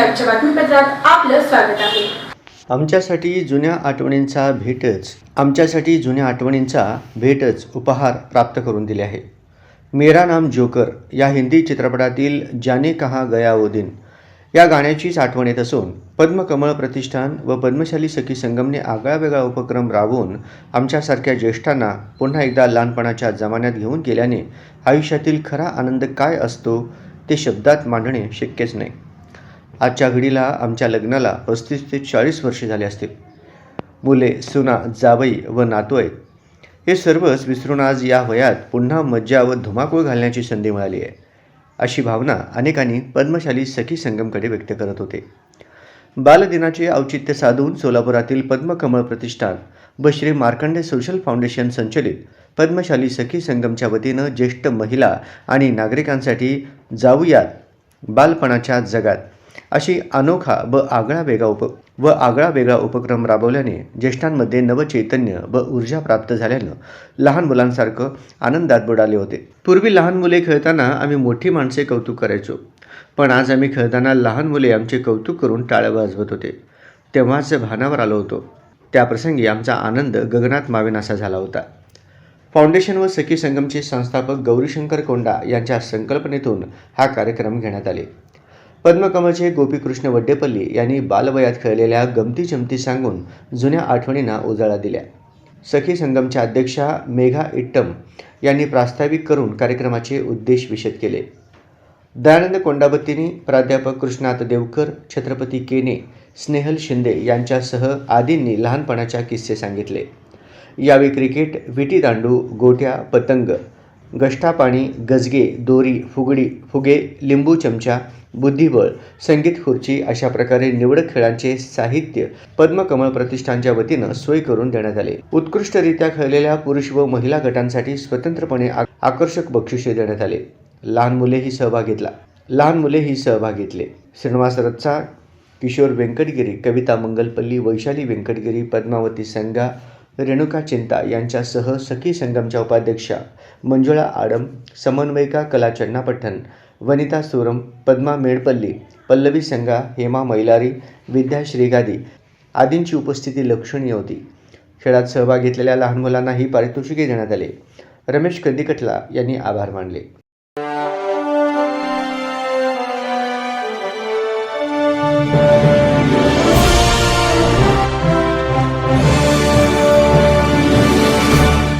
आपलं स्वागत आहे. आमच्यासाठी जुन्या आठवणींचा भेटच आमच्यासाठी जुन्या आठवणींचा भेटच उपहार प्राप्त करून दिले आहे. मेरा नाम जोकर या हिंदी चित्रपटातील जाने कहा गया वो दिन. या गाण्याचीच आठवण येत असून पद्मकमळ प्रतिष्ठान व पद्मशाली सखी संगमने आगळा वेगळा उपक्रम राबवून आमच्यासारख्या ज्येष्ठांना पुन्हा एकदा लहानपणाच्या जमान्यात घेऊन गेल्याने आयुष्यातील खरा आनंद काय असतो ते शब्दात मांडणे शक्यच नाही. आजच्या घडीला आमच्या लग्नाला पस्तीस ते चाळीस वर्षे झाले असतील. मुले सुना जावई व नातू आहेत हे सर्वच विसरून आज या वयात पुन्हा मज्जा व धुमाकूळ घालण्याची संधी मिळाली आहे अशी भावना अनेकांनी पद्मशाली सखी संगमकडे व्यक्त करत होते. बालदिनाचे औचित्य साधून सोलापुरातील पद्मकमळ प्रतिष्ठान व श्री मार्कंडे सोशल फाउंडेशन संचलित पद्मशाली सखी संगमच्या वतीनं ज्येष्ठ महिला आणि नागरिकांसाठी जाऊयात बालपणाच्या जगात. अशी अनोखा व आगळा वेगळा उप व आगळा वेगळा उपक्रम राबवल्याने ज्येष्ठांमध्ये नवचैतन्य व ऊर्जा प्राप्त झाल्यानं लहान मुलांसारखं आनंदात बुडाले होते. पूर्वी लहान मुले खेळताना आम्ही मोठी माणसे कौतुक करायचो. पण आज आम्ही खेळताना लहान मुले आमचे कौतुक करून टाळ्या वाजवत होते. तेव्हाच भानावर आलो होतो. त्याप्रसंगी आमचा आनंद गगनात मावेनासा झाला होता. फाउंडेशन व सखी संगमचे संस्थापक गौरीशंकर कोंडा यांच्या संकल्पनेतून हा कार्यक्रम घेण्यात आले. पद्मकमचे गोपीकृष्ण वड्डेपल्ली यांनी बालवयात खेळलेल्या गमती जमती सांगून जुन्या आठवणींना उजाळा दिल्या. सखी संगमच्या अध्यक्षा मेघा इट्टम यांनी प्रास्ताविक करून कार्यक्रमाचे उद्देश विशद केले. दयानंद कोंडाबत्तीनी प्राध्यापक कृष्णात देवकर छत्रपती केने स्नेहल शिंदे यांच्यासह आदींनी लहानपणाच्या किस्से सांगितले. यावेळी क्रिकेट विटी दांडू गोट्या पतंग गष्टापाणी गजगे दोरी फुगडी फुगे लिंबू चमचा बुद्धिबळ संगीत खुर्ची अशा प्रकारे निवडक खेळांचे साहित्य पद्मकमळ प्रतिष्ठानच्या वतीनं सोय करून देण्यात आले. उत्कृष्टरित्या खेळलेल्या पुरुष व महिला गटांसाठी स्वतंत्रपणे आकर्षक बक्षिसे देण्यात आले. लहान मुलेही सहभाग घेतला. लहान मुलेही सहभाग घेतले. श्रीनिवास रच्चा किशोर व्यंकटगिरी कविता मंगलपल्ली वैशाली व्यंकटगिरी पद्मावती संगा रेणुका चिंता यांच्यासह सखी संगमच्या उपाध्यक्षा मंजुळा आडम समन्वयिका कला चन्नापठ्ठन वनिता सुरम पद्मा मेडपल्ली पल्लवी संगा हेमा मैलारी विद्या श्रीगादी आदींची उपस्थिती लक्षणीय होती. खेळात सहभाग घेतलेल्या लहान मुलांनाही पारितोषिके देण्यात आले. रमेश कंदिकटला यांनी आभार मानले.